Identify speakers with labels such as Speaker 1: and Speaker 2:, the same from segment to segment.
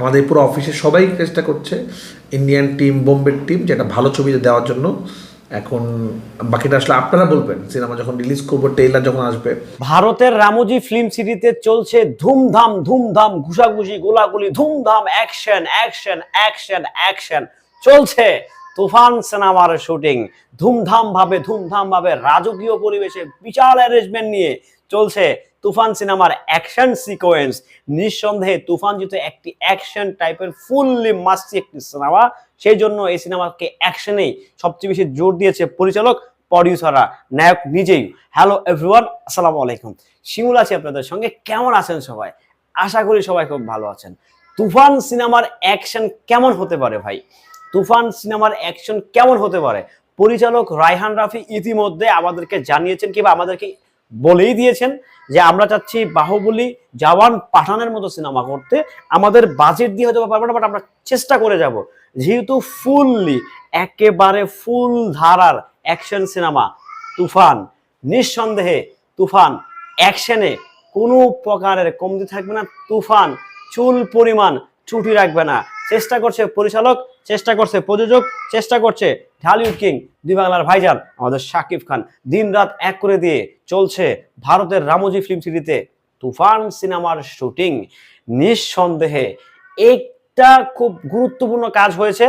Speaker 1: আমাদের পুরো অফিসের সবাই চেষ্টা করছে ইন্ডিয়ান টিম বোম্বের টিম যেটা ভালো ছবি দেওয়ার জন্য। এখন বাকিটা আসলে আপনারা বলবেন, সিনেমা যখন রিলিজ করব ট্রেলার যখন আসবে।
Speaker 2: ভারতের রামোজি ফিল্ম সিটিতে চলছে ধুমধাম ধুমধাম, ঘুষাঘুষি, গোলাগুলি, ধুমধাম অ্যাকশন অ্যাকশন অ্যাকশন অ্যাকশন চলছে তুফান সিনেমার শুটিং ধুমধাম ভাবে ধুমধাম ভাবে রাজকীয় পরিবেশে বিশাল অ্যারেঞ্জমেন্ট নিয়ে চলছে তুফান সিনেমার অ্যাকশন সিকোয়েন্স নিঃসন্দেহে তুফান যেহেতু একটি অ্যাকশন টাইপের ফুললি মাস্তি একটি সিনেমা, সেই জন্য এই সিনেমাকে অ্যাকশনেই সবচেয়ে বেশি জোর দিয়েছে পরিচালক প্রডিউসাররা নায়ক নিজেই। হ্যালো এভরিওয়ান আসসালামু আলাইকুম। শিমুল আছি আপনাদের সঙ্গে। কেমন আছেন সবাই? আশা করি সবাই খুব ভালো আছেন। তুফান সিনেমার অ্যাকশন কেমন হতে পারে ভাই? তুফান সিনেমার অ্যাকশন কেমন হতে পারে? পরিচালক রায়হান রাফি ইতিমধ্যে আমাদেরকে জানিয়েছেন কিংবা আমাদেরকে বলেই দিয়েছেন যে আমরা চাচ্ছি বাহুবলী জওয়ান পাঠানের মতো সিনেমা করতে। আমাদের বাজেট দিয়ে হয়তো পারব না বাট আমরা চেষ্টা করে যাব। যেহেতু ফুললি, একেবারে ফুল ধারার অ্যাকশন সিনেমা তুফান, নিঃসন্দেহে তুফান অ্যাকশনে কোনো প্রকারের কমতি থাকবে না। তুফান, চুল পরিমাণ ছুটি রাখবে না। চেষ্টা করছে পরিচালক, চেষ্টা করছে প্রযোজক, চেষ্টা করছে ঢালিউড কিং দুই বাংলার ভাইজান আমাদের শাকিব খান। দিন রাত এক করে দিয়ে চলছে ভারতের রামোজি ফিল্ম সিটিতে তুফান সিনেমার শুটিং। নিঃসন্দেহে একটা খুব গুরুত্বপূর্ণ কাজ হয়েছে।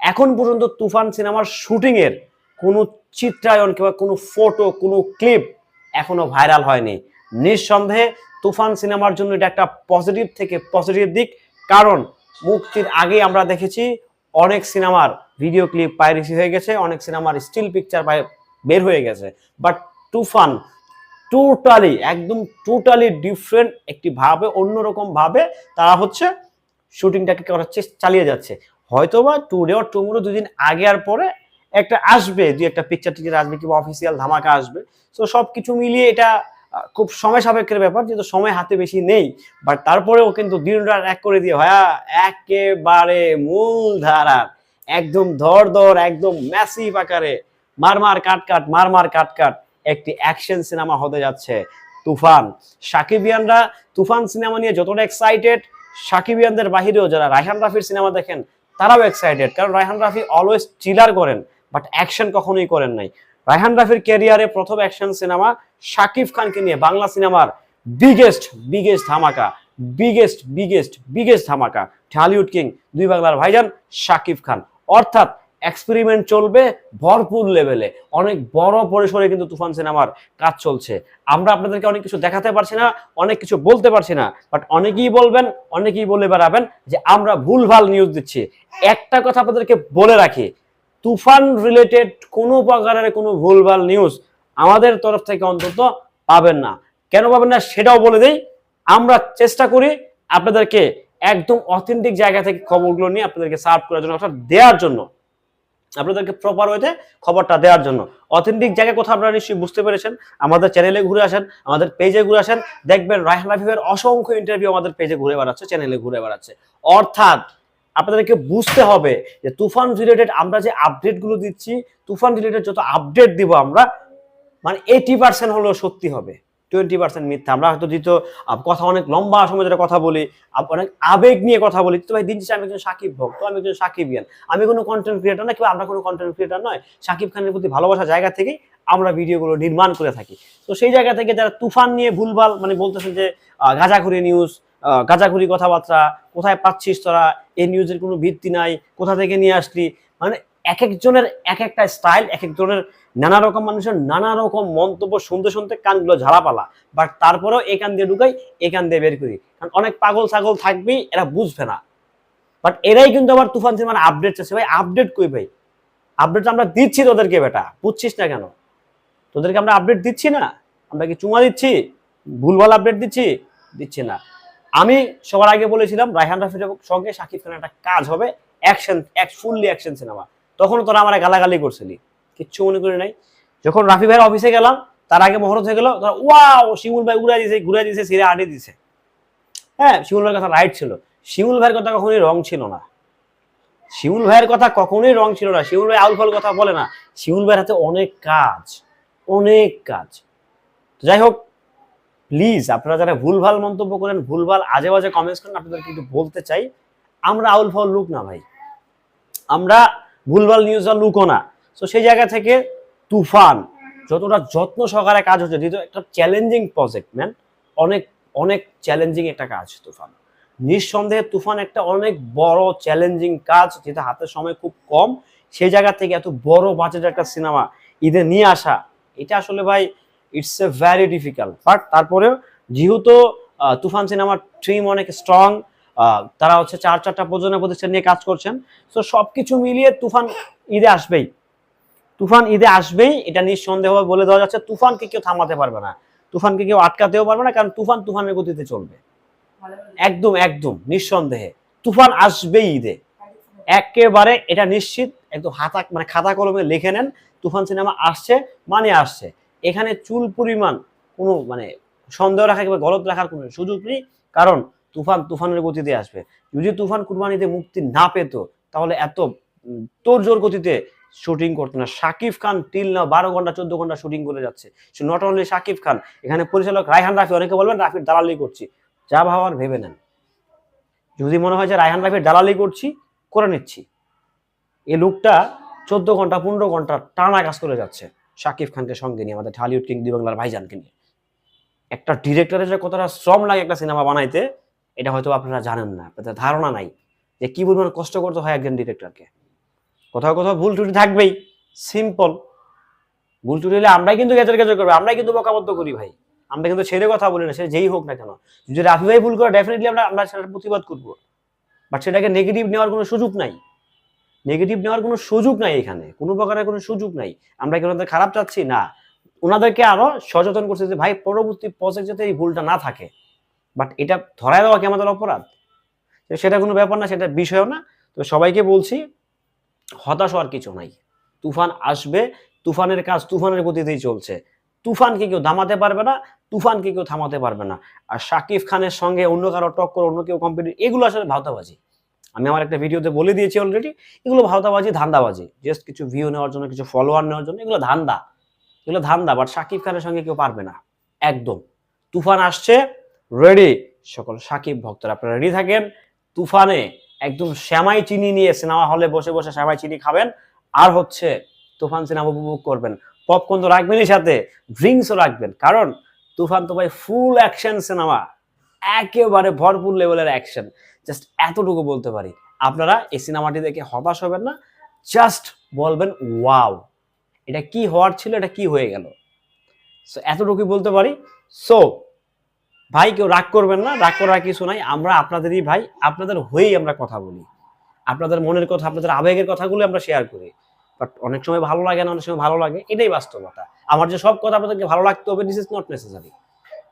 Speaker 2: এখন পর্যন্ত তুফান সিনেমার শুটিং এর কোনো চিত্রায়ন কিংবা কোনো ফটো, কোনো ক্লিপ এখনও ভাইরাল হয়নি। নিঃসন্দেহে তুফান সিনেমার জন্য এটা একটা পজিটিভ থেকে পজিটিভ দিক। কারণ মুক্তির আগে আমরা দেখেছি অনেক সিনেমার ভিডিও ক্লিপ পাইরেসি হয়ে গেছে, অনেক সিনেমার স্টিল পিকচার বের হয়ে গেছে। বাট তুফান টোটালি একদম টোটালি ডিফারেন্ট একটি ভাবে, অন্যরকম ভাবে তারা হচ্ছে শুটিংটাকে করার চেষ্টা চালিয়ে যাচ্ছে। হয়তোবা টুডে অর টুমোরো দুদিন আগে আর পরে একটা আসবে, দুই একটা পিকচার টিচার আসবে কিংবা অফিসিয়াল ধামাকা আসবে। তো সব কিছু মিলিয়ে এটা খুব সময় সাপেক্ষের ব্যাপার, যেহেতু সময় হাতে বেশি নেই বাট তারপরেও কিন্তু দিন রাত এক করে দিয়ে ভাইয়া। একেবারে মূল ধারার একদম ধর ধর একদম ম্যাসিভ আকারে, মারমার কাট কাট মারমার কাট কাট একটি অ্যাকশন সিনেমা হতে যাচ্ছে। তুফান, সাকিবিয়ানরা তুফান সিনেমা নিয়ে যতটা এক্সাইটেড সাকিবিয়ানদের বাহিরেও যারা রায়হান রাফির সিনেমা দেখেন, তারাও এক্সাইটেড কারণ রায়হান রাফি অলওয়েজ চিলার করেন বাট অ্যাকশন কখনোই করেন নাই। রায়হান রাফির ক্যারিয়ারে প্রথম অ্যাকশন সিনেমা শাকিব খানকে নিয়ে বাংলা সিনেমার বিগেস্ট বিগেস্ট ধামাকা বিগেস্ট বিগেস্ট বিগেস্ট ধামাকা ঢালিউড কিং দুই বাংলার ভাইজান শাকিব খান। অর্থাৎ এক্সপেরিমেন্ট চলবে ভরপুর লেভেলে অনেক বড় পরিসরে কিন্তু তুফান সিনেমার কাজ চলছে। আমরা আপনাদেরকে অনেক কিছু দেখাতে পারছি না, অনেক কিছু বলতে পারছি না বাট অনেকেই বলবেন, অনেকেই বলে বেড়াবেন যে আমরা ভুলভাল নিউজ দিচ্ছি। একটা কথা আপনাদেরকে বলে রাখি তুফান রিলেটেড কোনো প্রকারের কোনো ভুলভাল নিউজ আমাদের তরফ থেকে অন্তত পাবেন না। কেন পাবেন না সেটাও বলে দেই, আমরা চেষ্টা করি আপনাদেরকে একদম অথেন্টিক জায়গা থেকে খবরগুলো নিয়ে আপনাদেরকে সার্ভ করার জন্য, অর্থাৎ দেওয়ার জন্য, আপনাদেরকে প্রপার ওয়েতে খবরটা দেওয়ার জন্য। অথেন্টিক জায়গা কোথাও আপনারা নিশ্চয়ই বুঝতে পেরেছেন, আমাদের চ্যানেলে ঘুরে আসেন, আমাদের পেজে ঘুরে আসেন, দেখবেন রায়হান রাফিফের অসংখ্য ইন্টারভিউ আমাদের পেজে ঘুরে বেড়াচ্ছে চ্যানেলে ঘুরে বেড়াচ্ছে। অর্থাৎ আপনাদেরকে বুঝতে হবে যে তুফান রিলেটেড আমরা যে আপডেটগুলো দিচ্ছি তুফান রিলেটেড যত আপডেট দিব আমরা মানে এইটি পার্সেন্ট হলেও সত্যি হবে। টোয়েন্টি পার্সেন্ট মিথ্যা। আমরা হয়তো দিত কথা অনেক লম্বা সময় ধরে কথা বলি অনেক আবেগ নিয়ে কথা বলি তো ভাই দিন আমি একজন সাকিব ভক্ত আমি একজন সাকিবিয়ান। আমি কোনো কন্টেন্ট ক্রিয়েটার না কিংবা আমরা কোনো কন্টেন্ট ক্রিয়েটার নয়। সাকিব খানের প্রতি ভালোবাসা জায়গা থেকেই আমরা ভিডিওগুলো নির্মাণ করে থাকি। তো সেই জায়গা থেকে যারা তুফান নিয়ে ভুলভাল মানে বলতেছে যে আহ, গাঁজাখুরি নিউজ গাঁজাখুরি কথাবার্তা, কোথায় পাচ্ছিস তোরা, এই নিউজের কোনো ভিত্তি নাই, কোথা থেকে নিয়ে আসলি? মানে এক একজনের এক একটা স্টাইল এক একজনের নানা রকম মানুষের নানা রকম মন্তব্য শুনতে শুনতে কানগুলো ঝালাপালা। বাট তারপরেও এই কান দিয়ে ঢুকাই, এই কান দিয়ে বের করি। কারণ অনেক পাগল ছাগল থাকবেই এরা বুঝবে না। বাট এরাই কিন্তু আবার তুফান সিনেমার আপডেট চাচ্ছে ভাই আপডেট কই ভাই? আপডেট আমরা দিচ্ছি তোদেরকে বেটা, বুঝছিস না কেন? তোদেরকে আমরা আপডেট দিচ্ছি না? আমরা কি চুমা দিচ্ছি? ভুলভাল আপডেট দিচ্ছি? দিচ্ছি না। আমি সবার আগে বলেছিলাম, রায়হান রাফির সঙ্গে শাকিব খানের একটা কাজ হবে অ্যাকশন এক ফুললি অ্যাকশন সিনেমা তখন তোরা আমার গালাগালি করছিলি। কিচ্ছু মনে করি নাই। যখন রাফি ভাইয়ের অফিসে গেলাম, তার আগে মহরত হয়ে গেল, তোরা, ওয়াও, শিমুল ভাই উড়াই দিয়েছে ঘুরে দিয়েছে সিরে আটে দিছে। হ্যাঁ শিমুল ভাইয়ের কথা রাইট ছিল। শিমুল ভাইয়ের কথা কখনোই রং ছিল না। শিমুল ভাইয়ের কথা কখনোই রং ছিল না। শিমুল ভাই আউলফল কথা বলে না। শিমুল ভাইয়ের হাতে অনেক কাজ অনেক কাজ। যাই হোক প্লিজ আপনারা যারা ভুলভাল মন্তব্য করেন, ভুলভাল আজে বাজে কমেন্টস করেন আপনাদের কিন্তু বলতে চাই, আমরা আউল ফাউল লুক না ভাই। আমরা ভুলভাল নিউজ আর লুকো না। তো সেই জায়গা থেকে তুফান, যতটা যত্ন সহকারে কাজ হচ্ছে যেহেতু একটা চ্যালেঞ্জিং প্রজেক্ট ম্যান অনেক অনেক চ্যালেঞ্জিং একটা কাজ তুফান। নিঃসন্দেহে তুফান একটা অনেক বড় চ্যালেঞ্জিং কাজ, যেটা হাতের সময় খুব কম। সেই জায়গা থেকে এত বড় বাজেটের একটা সিনেমা ঈদে নিয়ে আসা, এটা আসলে ভাই it's a very difficult but তারপরেও যেহেতু তুফান সিনেমার ট্রিম অনেক স্ট্রং তারা হচ্ছে চার, চারটা প্রযোজনা প্রতিষ্ঠান নিয়ে কাজ করছেন। তো সবকিছু মিলিয়ে তুফান ঈদে আসবেই। তুফান ঈদে আসবেই, এটা নিঃসন্দেহ বলে দেওয়া যাচ্ছে। তুফানকে কেউ থামাতে পারবে না। তুফানকে কেউ আটকাতেও পারবে না, কারণ তুফান তুফানের গতিতে চলবে। একদম একদম, নিঃসন্দেহে। তুফান আসবেই ঈদে। একেবারে এটা নিশ্চিত, একদম হাতা মানে খাতা কলমে লিখে নেন, তুফান সিনেমা আসছে মানে আসছে। এখানে চুল পরিমাণ কোনো মানে সন্দেহ রাখা কিংবা গলত রাখার কোনো সুযোগ নেই কারণ তুফান তুফানের গতিতে আসবে। যদি তুফান কুরবানিতে মুক্তি না পেত তাহলে এত উম, তোর জোর গতিতে শুটিং করতো না। শাকিব খান টিল না বারো ঘণ্টা চোদ্দ ঘণ্টা শুটিং করে যাচ্ছে। সে নট অনলি শাকিব খান এখানে পরিচালক রায়হান রাফি অনেকে বলবেন রাফির দালালি করছি। যা ভাবার ভেবে নেন। যদি মনে হয় যে রায়হান রাফির দালালি করছি করে নিচ্ছি। এই লোকটা চোদ্দ ঘণ্টা পনেরো ঘণ্টা টানা কাজ করে যাচ্ছে। শাকিব খানকে সঙ্গে নিয়ে আমাদের ঢালিউড কিং দি বাংলার ভাইজানকে নিয়ে। একটা ডিরেক্টরের যে কতটা শ্রম লাগে একটা সিনেমা বানাইতে, এটা হয়তো আপনারা জানেন না, আপনাদের ধারণা নাই যে কি পরিমাণ কষ্ট করতে হয় একজন ডিরেক্টরকে কোথাও কোথাও ভুল ত্রুটি থাকবেই সিম্পল ভুল ত্রুটি হলে আমরাই কিন্তু গেজর গেজর করব, আমরাই কিন্তু বকাবদ্ধ করি ভাই। আমরা কিন্তু ছেড়ে কথা বলি না, সে যেই হোক না কেন। যদি রাফি ভাই ভুল করে ডেফিনেটলি আমরা আমরা সেটার প্রতিবাদ করব। বাট সেটাকে নেগেটিভ নেওয়ার কোনো সুযোগ নাই। নেগেটিভ নেওয়ার কোনো সুযোগ নাই এখানে। কোনো প্রকারের কোনো সুযোগ নাই। আমরা কি ওনাদের খারাপ চাচ্ছি? না। ওনাদেরকে আরও সচেতন করছে যে, ভাই, পরবর্তী প্রজেক্ট যাতে এই ভুলটা না থাকে। বাট এটা ধরায় দেওয়া কি আমাদের অপরাধ? সেটা কোনো ব্যাপার না, সেটা বিষয়ও না। তো সবাইকে বলছি, হতাশ হওয়ার কিছু নাই। তুফান আসবে, তুফানের কাজ তুফানের গতিতেই চলছে। তুফানকে কেউ দামাতে পারবে না, তুফানকে কেউ থামাতে পারবে না। আর শাকিব খানের সঙ্গে অন্য কারও টক্কর, অন্য কেউ কম্পিটিট এগুলো আসলে ভাওতাবাজি। আমি আমার একটা ভিডিওতে বলে দিয়েছি অলরেডি এগুলো ভাওতাবাজি, ধান্দাবাজি। জাস্ট কিছু ভিউ নেওয়ার জন্য, কিছু ফলোয়ার নেওয়ার জন্য, এগুলো ধান্দা। এগুলো ধান্দা বাট সাকিব খানের সঙ্গে কেউ পারবে না। একদম। তুফান আসছে রেডি সকল সাকিব ভক্তরা, আপনারা রেডি থাকেন? তুফানে একদম শ্যামাই চিনি নিয়ে সিনেমা হলে বসে বসে শ্যামাই চিনি খাবেন। আর হচ্ছে, তুফান সিনেমা উপভোগ করবেন। পপকর্ন তো রাখবেনই সাথে ড্রিঙ্কসও রাখবেন। কারণ, তুফান তো ভাই ফুল অ্যাকশন সিনেমা একেবারে ভরপুর লেভেলের অ্যাকশন জাস্ট এতটুকু বলতে পারি। আপনারা এই সিনেমাটি দেখে হতাশ হবেন না। জাস্ট বলবেন ওয়াও এটা কি হওয়ার ছিল? এটা কি হয়ে গেল? সো এতটুকুই বলতে পারি। সো ভাই, কেউ রাগ করবেন না। রাগ করার কিছু নাই। আমরা আপনাদেরই ভাই। আপনাদের হয়েই আমরা কথা বলি। আপনাদের মনের কথা, আপনাদের আবেগের কথাগুলো আমরা শেয়ার করি। বাট অনেক সময় ভালো লাগে না, অনেক সময় ভালো লাগে। এটাই বাস্তবতা। আমার যে সব কথা আপনাদেরকে ভালো লাগতে হবে দিস ইজ নট নেসেসারি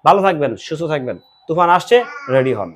Speaker 2: ভালো থাকবেন সুস্থ থাকবেন। তুফান আসছে রেডি হন।